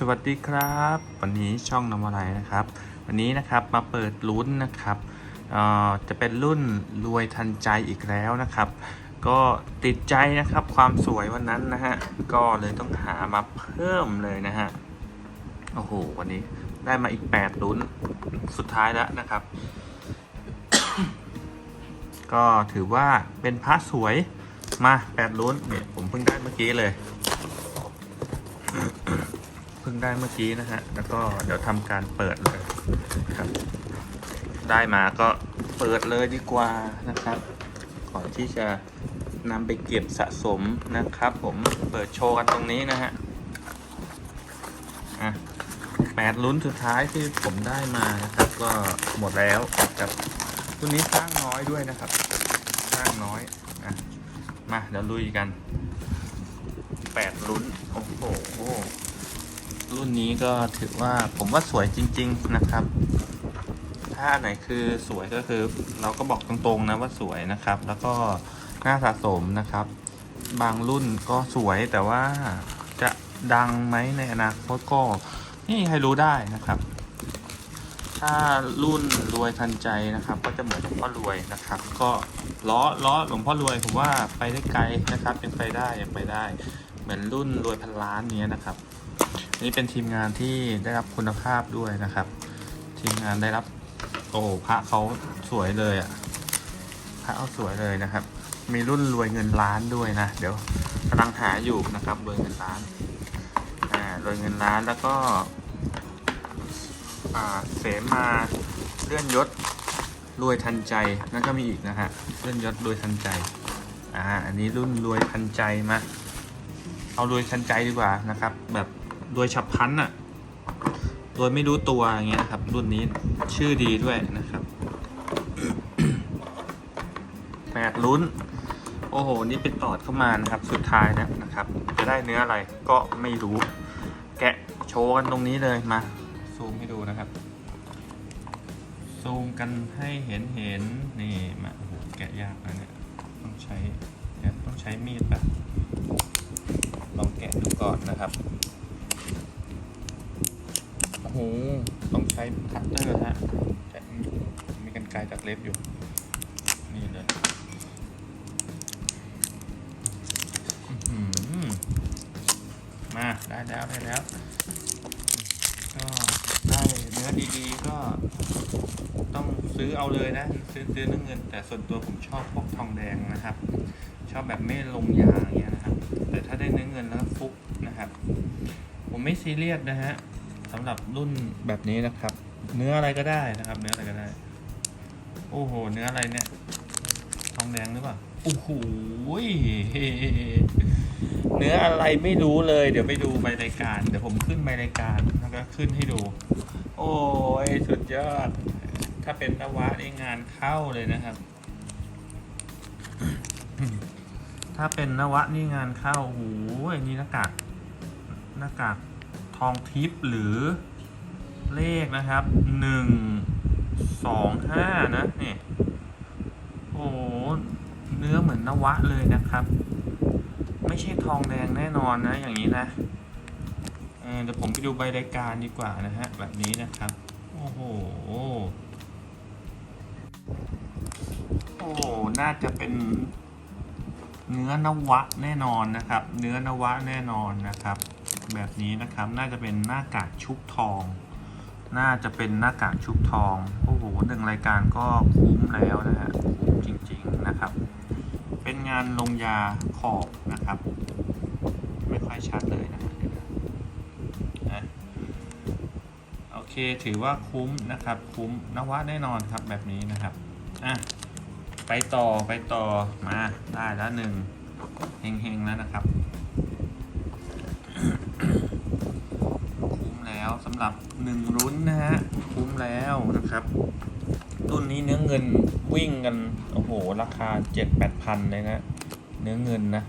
สวัสดีครับ วันนี้ช่องนำอะไรนะครับ วันนี้นะครับมาเปิดลุ้นนะครับเอ่อจะเป็นรุ่นรวยทันใจอีกแล้วนะครับ ก็ติดใจนะครับความสวยวันนั้นนะฮะก็เลยต้องหามาเพิ่มเลยนะฮะโอ้โหวันนี้ได้มาอีก8ลุ้นสุดท้ายแล้วนะครับ ก็ถือว่าเป็นพระสวยมา8ลุ้นเนี่ยผมเพิ่งได้เมื่อกี้เลย งได้เมื่อกี้นะฮะ แล้วก็เดี๋ยวทำการเปิดเลยครับ ได้มาก็เปิดเลยดีกว่านะครับ ก่อนที่จะนำไปเก็บสะสมนะครับ ผมเปิดโชว์กันตรงนี้นะฮะอะแปดลุ้นสุดท้ายที่ผมได้มานะครับ ก็หมดแล้วกับตัวนี้สร้างน้อยด้วยนะครับสร้างน้อยอะมาเดี๋ยวลุยกันแปดลุ้น โอ้โห รุ่นนี้ก็ถือว่าผมว่าสวยจริง ๆนะครับ ถ้าไหนคือสวยก็คือ เราก็บอกตรงๆนะว่าสวยนะครับ แล้วก็น่าสะสมนะครับ บางรุ่นก็สวยแต่ว่าจะดังไหมในอนาคตก็นี่ใครรู้ได้นะครับ ถ้ารุ่นรวยทันใจนะครับ ก็จะเหมือนหลวงพ่อรวยนะครับ ก็ล้อล้อหลวงพ่อรวยผมว่าไปได้ไกลนะครับยังไปได้ยังไปได้ เหมือนรุ่นรวยพันล้านเนี้ยนะครับ นี่เป็นทีมงานที่ได้รับคุณภาพด้วยนะครับ ทีมงานได้รับ โอ้พระเขาสวยเลยอะ่ะพระเขาสวยเลยนะครับ มีรุ่นรวยเงินล้านด้วยนะ เดี๋ยวกำลังหาอยู่นะครับรวยเงินล้านอ่ารวยเงินล้านแล้วก็อ่าเสมาเลื่อนยศรวยทันใจนั่นก็มีอีกนะฮะเลื่อนยศรวยทันใจอ่าอันนี้รุ่นรวยทันใจมาเอารวยทันใจดีกว่านะครับ แบบ รวยฉับพลันอะรวยไม่รู้ตัวอย่างเงี้ยครับ รุ่นนี้ชื่อดีด้วยนะครับแปดลุ้น โอ้โห นี่เป็นตอดเข้ามานะครับ สุดท้ายแล้วนะครับ จะได้เนื้ออะไรก็ไม่รู้ แกะโชว์กันตรงนี้เลยมา ซูมให้ดูนะครับ ซูมกันให้เห็นเห็นนี่มาโอ้โหแกะยากนะเนี่ยต้องใช้ต้องใช้มีดแบบลองแกะดูก่อนนะครับ โหต้องใช้คัตเตอร์ฮะแต่มีกันไกรจากเล็บอยู่ นี่เลยมาได้แล้วได้แล้ว ก็ได้เนื้อดีๆ ก็ต้องซื้อเอาเลยนะ ซื้อซื้อเนื้อเงิน แต่ส่วนตัวผมชอบพวกทองแดงนะครับ ชอบแบบไม่ลงยางเงี้ยนะครับ แต่ถ้าได้เนื้อเงินแล้วฟุกนะครับ ผมไม่ซีเรียสนะฮะ สำหรับรุ่นแบบนี้นะครับ เนื้ออะไรก็ได้นะครับ เนื้ออะไรก็ได้ โอ้โห เนื้ออะไรเนี่ยทองแดงหรือเปล่าโอ้โหเนื้ออะไรไม่รู้เลย เดี๋ยวไปดูใบรายการ เดี๋ยวผมขึ้นใบรายการแล้วก็ขึ้นให้ดู โอ้ยสุดยอด ถ้าเป็นนวะนี่งานเข้าเลยนะครับ ถ้าเป็นนวะนี่งานเข้าโอ้โหอันนี้หน้ากากหน้ากาก องทิพย์หรือเลขนะครับหนึ่งสองห้านะนี่โอ้เนื้อเหมือนนวะเลยนะครับ ไม่ใช่ทองแดงแน่นอนนะ อย่างนี้นะเดี๋ยวผมไปดูใบรายการดีกว่านะฮะ แบบนี้นะครับ โอ้โห โอ้น่าจะเป็นเนื้อนวะแน่นอนนะครับ เนื้อนวะแน่นอนนะครับ แบบนี้นะครับ น่าจะเป็นหน้ากากชุบทอง น่าจะเป็นหน้ากากชุบทอง โอ้โหหนึ่งรายการก็คุ้มแล้วนะฮะ คุ้มจริงๆนะครับ เป็นงานลงยาขอบนะครับ ไม่ค่อยชัดเลยนะนะโอเค ถือว่าคุ้มนะครับ คุ้มนวะแน่นอนครับแบบนี้นะครับ อะ ไปต่อ ไปต่อ มา ได้แล้วหนึ่งเฮงๆแล้วนะครับ คุ้มแล้วสำหรับหนึ่งรุ่นนะฮะคุ้มแล้วนะครับรุ่นนี้เนื้อเงินวิ่งกันโอ้โหราคาเจ็ดแปดพันเลยนะเนื้อเงินนะ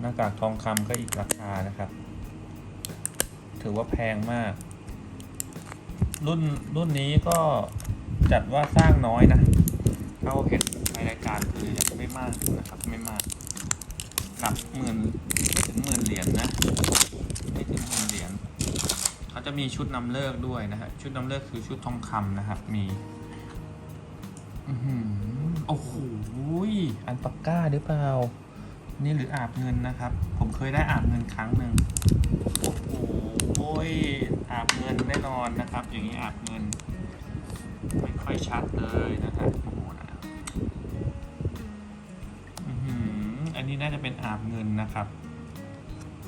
หน้ากากทองคำก็อีกราคานะครับ ถือว่าแพงมาก รุ่นรุ่นนี้ก็จัดว่าสร้างน้อยนะเท่าเห็นในรายการคือยังไม่มากนะครับไม่มากหลักหมื่นไม่ถึงหมื่นเหรียญนะไม่ถึงหมื่น เหรียญจะมีชุดนำเลิกด้วยนะฮะ ชุดนำเลิกคือชุดทองคำนะครับ มีอือหือโอ้โหอันปากก้าหรือเปล่า นี่หรืออาบเงินนะครับ ผมเคยได้อาบเงินครั้งหนึ่งโอ้โหอาบเงินแน่นอนนะครับ อย่างนี้อาบเงิน ไม่ค่อยชัดเลยนะครับโอ้โหนะอื้อหืออันนี้น่าจะเป็นอาบเงินนะครับ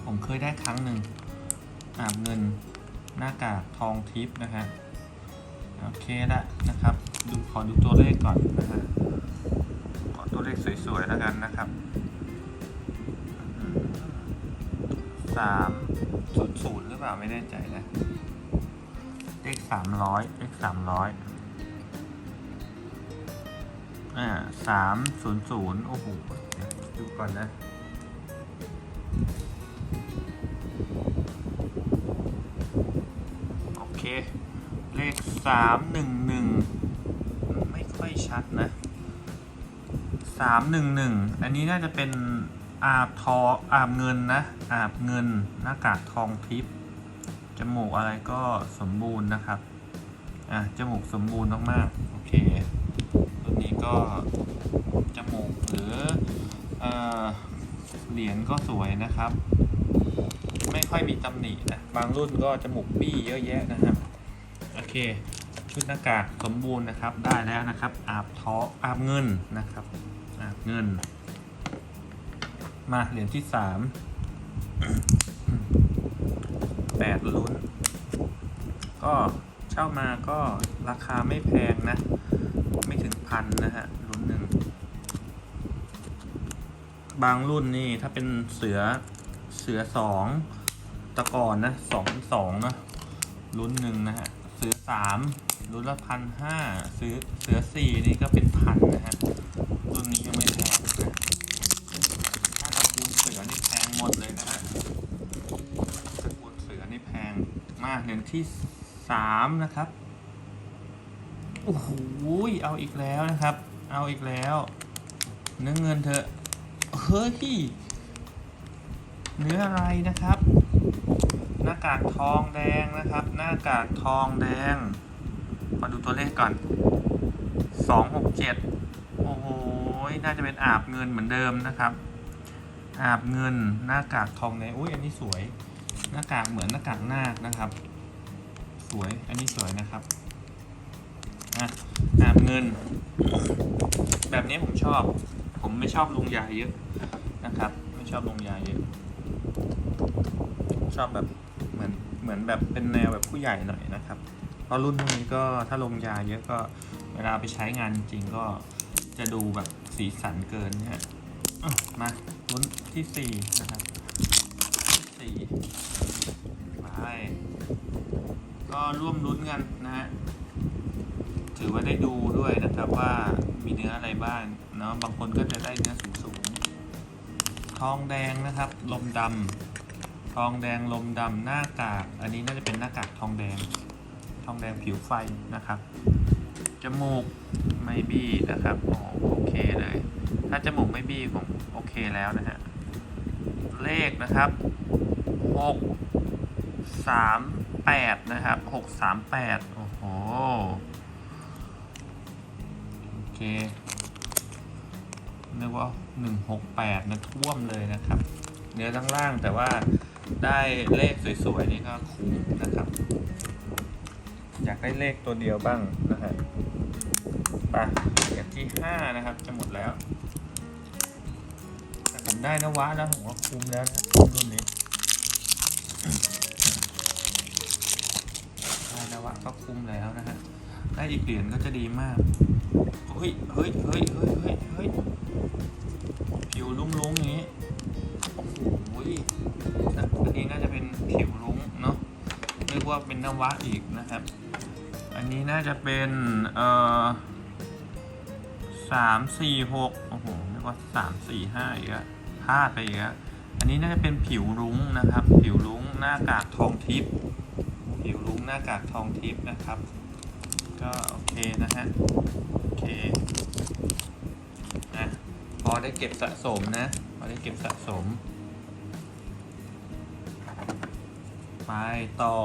ผมเคยได้ครั้งหนึ่งอาบเงิน หน้ากากทองทิพย์นะฮะโอเคละนะครับ ดูขอดูตัวเลขก่อนนะฮะขอตัวเลขสวยๆแล้วกันนะครับสามศูนย์ศูนย์หรือเปล่าไม่แน่ใจนะเลขสามร้อยเลขสามร้อยอ่าสามศูนย์ศูนย์โอ้โหดูก่อนนะ เคเลขสามหนึ่งหนึ่งไม่ค่อยชัดนะสามหนึ่งหนึ่งอันนี้น่าจะเป็นอาบทออาบเงินนะ อาบเงินหน้ากากทองทิพย์จมูกอะไรก็สมบูรณ์นะครับ อะ จมูกสมบูรณ์มากๆ โอเค ตัวนี้ก็ จมูกหรือเหรียญก็สวยนะครับ ไม่ค่อยมีตำหนินะ บางรุ่นก็จมูกบี้เยอะแยะนะครับ โอเค ชุดหน้ากากสมบูรณ์นะครับ ได้แล้วนะครับ อาบท้ออาบเงินนะครับ อาบเงิน มาเหรียญที่สามแปดลุ้น ก็เช่ามาก็ราคาไม่แพงนะ ไม่ถึงพันนะฮะรุ่นหนึ่ง บางรุ่นนี่ถ้าเป็นเสือเสือสอง ตะกอนนะสองสองนะรุ่นหนึ่งนะฮะเสือสามรุ่นละพันห้าเสือเสือสี่นี่ก็เป็นพันนะฮะรุ่นนี้ยังไม่แพงนะถ้าตระกูลเสือนี่แพงหมดเลยนะฮะตระกูลเสือนี่แพงมากเหรียญที่สามนะครับโอ้โหเอาอีกแล้วนะครับ เอาอีกแล้วเนื้อเงินเถอะเฮ้ยเนื้ออะไรนะครับากากทองแดงนะครับ หน้ากากทองแดง มาดูตัวเลขก่อนสองหกเจ็ดโอ้โห น่าจะเป็นอาบเงินเหมือนเดิมนะครับ อาบเงินหน้ากากทองแดงอุ้ยอันนี้สวย หน้ากากเหมือนหน้ากากนาคนะครับ สวย อันนี้สวยนะครับอะอาบเงิน แบบนี้ผมชอบ ผมไม่ชอบลงยาเยอะนะครับ ไม่ชอบลงยาเยอะชอบแบบ เหมือนเหมือนแบบเป็นแนวแบบผู้ใหญ่หน่อยนะครับ เพราะรุ่นพวกนี้ก็ถ้าลงยาเยอะก็เวลาไปใช้งานจริงก็จะดูแบบสีสันเกินเนี่ยอะมารุ่นที่สี่นะครับที่สี่ไปก็ร่วมลุ้นกันนะฮะถือว่าได้ดูด้วยนะครับว่ามีเนื้ออะไรบ้างเนาะบางคนก็จะได้เนื้อสูงๆทองแดงนะครับ ลมดำ ทองแดงลมดำหน้ากาก อันนี้น่าจะเป็นหน้ากากทองแดง ทองแดงผิวไฟนะครับ จมูกไม่บี้นะครับโอโอเคเลย ถ้าจมูกไม่บี้ผมโอเคแล้วนะฮะ เลขนะครับหกสามแปดนะครับหกสามแปดโอ้โห โอเคนึกว่าหนึ่งหกแปดนะท่วมเลยนะครับ เนื้อล่างๆแต่ว่า ได้เลขสวยๆนี่ก็คุ้มนะครับ อยากได้เลขตัวเดียวบ้างนะฮะไปเหรียญที่ห้านะครับ จะหมดแล้ว แต่ผมได้นวะแล้วผมว่าคุ้มแล้วนะรุ่นนี้ได้นวะก็คุ้มแล้วนะฮะได้อีกเหรียญก็จะดีมากเฮ้ยเฮ้ยเฮ้ยเฮ้ยเฮ้ยเฮ้ยผิวลุ้งๆอย่าง เรียกว่าเป็นนวะอีกนะครับ อันนี้น่าจะเป็นเอ่อสามสี่หกโอ้โหเรียกว่าสามสี่ห้าอีกอะพลาดไปอีกอะอันนี้น่าจะเป็นผิวรุ้งนะครับ ผิวรุ้งหน้ากากทองทิพย์ผิวรุ้งหน้ากากทองทิพย์นะครับ ก็โอเคนะฮะโอเคนะพอได้เก็บสะสมนะพอได้เก็บสะสม ไปต่อ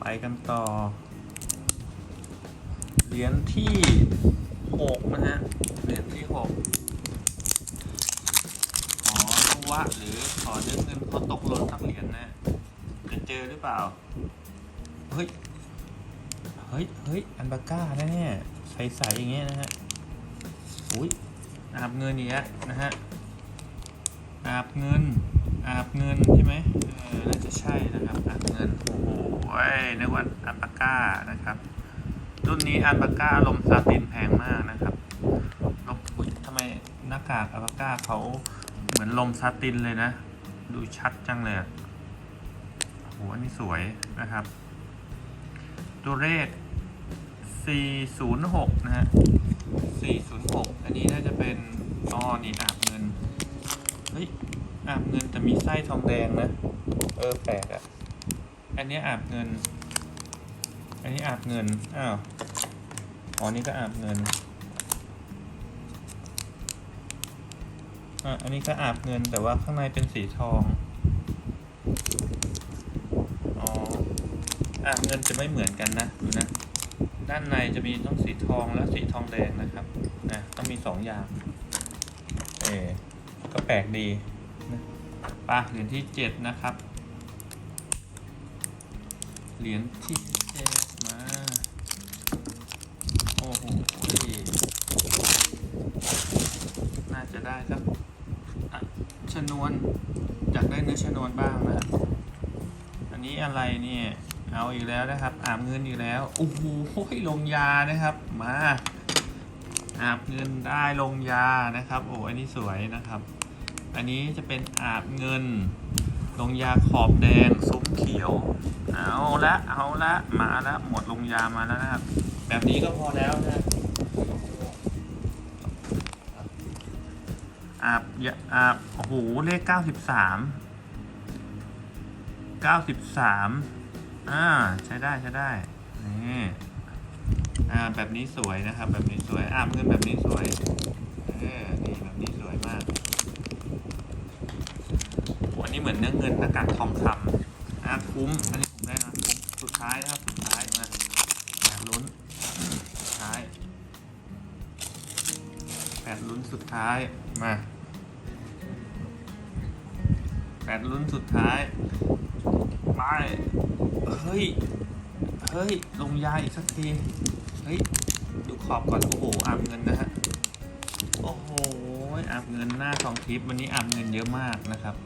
ไปกันต่อ เหรียญที่หกนะฮะ เหรียญที่หกขอนวะหรือขอเรื่องเงินพอตกหล่นสักเหรียญนะจะเจอหรือเปล่า เฮ้ย เฮ้ย เฮ้ย อันบาก้านะเนี่ยใสๆอย่างเงี้ยนะฮะ อุ้ยอาบเงินอย่างเงี้ยนะฮะอาบเงิน อาบเงินใช่ไหมเออน่าจะใช่นะครับอาบเงินโอ้โหนึกว่าอันบาก้านะครับรุ่นนี้อันบาก้าลมซาตินแพงมากนะครับลมอุ๊ยทำไมหน้ากากอันบาก้าเขาเหมือนลมซาตินเลยนะ ดูชัดจังเลยโอ้โหอันนี้สวยนะครับ ตัวเลข406 นะฮะ 406 อันนี้น่าจะเป็นอ๋อนี่อาบเงิน เฮ้ย อาบเงินแต่มีไส้ทองแดงนะ เออแปลกอะอันนี้อาบเงิน อันนี้อาบเงิน อ้าว อ๋อ นี่ก็อาบเงิน อะ อันนี้ก็อาบเงินแต่ว่าข้างในเป็นสีทอง อ๋อ อาบเงินจะไม่เหมือนกันนะ ดูนะ ด้านในจะมีต้องสีทองและสีทองแดงนะครับ นะ ต้องมีสองอย่าง เออก็แปลกดี ปเหรียญที่เจ็ดนะครับ เหรียญที่เจ็ดมา โอ้โห น่าจะได้สักอะชนวนอยากได้เนื้อชนวนบ้างนะ อันนี้อะไรเนี่ย เอาอีกแล้วนะครับ อาบเงินอีกแล้ว โอ้โหลงยานะครับ มาอาบเงินได้ลงยานะครับ โอ้อันนี้สวยนะครับ อันนี้จะเป็นอาบเงินลงยาขอบแดงซุ้มเขียว เอาละเอาละมาละหมดลงยามาแล้วนะครับ แบบนี้ก็พอแล้วนะอาบยาอาบโอ้โหเลขเก้าสิบสามเก้าสิบสามอ่าใช้ได้ใช้ได้นี่อ่าแบบนี้สวยนะครับ แบบนี้สวยอาบเงินแบบนี้สวยเออนี่แบบนี้สวยมาก นี้เหมือนเนื้อเงินหน้ากากทองคำอะคุ้ม อันนี้ผมได้นะคุ้มสุดท้ายนะครับ สุดท้ายมาแปดลุ้นสุดท้ายแปดลุ้นสุดท้ายมาแปดลุ้นสุดท้ายไปเฮ้ย เฮ้ย ลงยาอีกสักที เฮ้ย ดูขอบก่อน โอ้โหอาบเงินนะฮะ โอ้โหอาบเงินหน้าทองทิพย์วันนี้อาบเงินเยอะมากนะครับ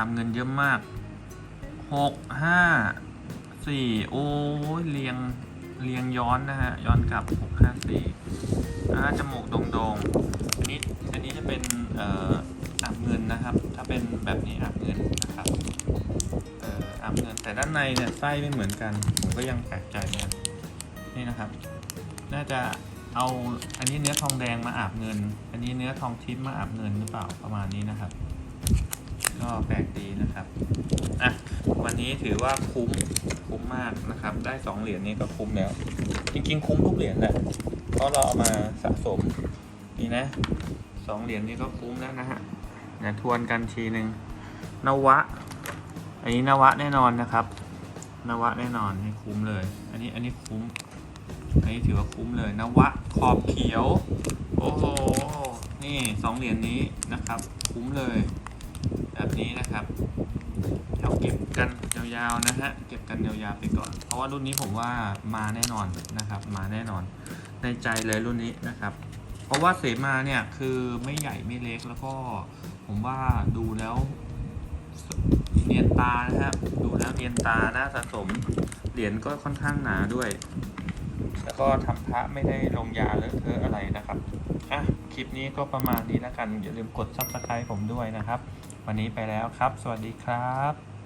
าบเงินเยอะมากหกห้าสี่โอ้ยเรียงเรียงย้อนนะฮะ ย้อนกลับหกห้าสี่อ่าจมูกโด่งๆอันนี้อันนี้จะเป็นเอ่ออาบเงินนะครับ ถ้าเป็นแบบนี้อาบเงินนะครับเอ่ออาบเงินแต่ด้านในเนี่ยไส้ไม่เหมือนกัน ผมก็ยังแปลกใจเนี่ยนี่นะครับ น่าจะเอาอันนี้เนื้อทองแดงมาอาบเงิน อันนี้เนื้อทองทิพย์มาอาบเงินหรือเปล่าประมาณนี้นะครับ ก็แปลกดีนะครับอะวันนี้ถือว่าคุ้มคุ้มมากนะครับ ได้สองเหรียญนี้ก็คุ้มแล้ว จริง ๆ คุ้มทุกเหรียญแหละเพราะเราเอามาสะสมนี่นะสองเหรียญนี้ก็คุ้มแล้วนะฮะเดี๋ยทวนกันทีหนึ่งนวะ อันนี้นวะแน่นอนนะครับ นวะแน่นอนนี่คุ้มเลย อันนี้อันนี้คุ้มอันนี้ถือว่าคุ้มเลยนวะขอบเขียว โอ้โหนี่สองเหรียญนี้นะครับ คุ้มเลย แบบนี้นะครับเอาเก็บกันยาวๆนะฮะเก็บกันยาวๆไปก่อน เพราะว่ารุ่นนี้ผมว่ามาแน่นอนนะครับ มาแน่นอน ในใจเลยรุ่นนี้นะครับ เพราะว่าเสมาเนี่ยคือไม่ใหญ่ไม่เล็กแล้วก็ผมว่าดูแล้วเนียนตานะครับ ดูแล้วเนียนตาน่าสะสมเหรียญก็ค่อนข้างหนาด้วย แล้วก็ทำพระไม่ได้ลงยาเลอะเทอะอะไรนะครับอะคลิปนี้ก็ประมาณนี้แล้วกันอย่าลืมกด subscribe ผมด้วยนะครับ วันนี้ไปแล้วครับ สวัสดีครับ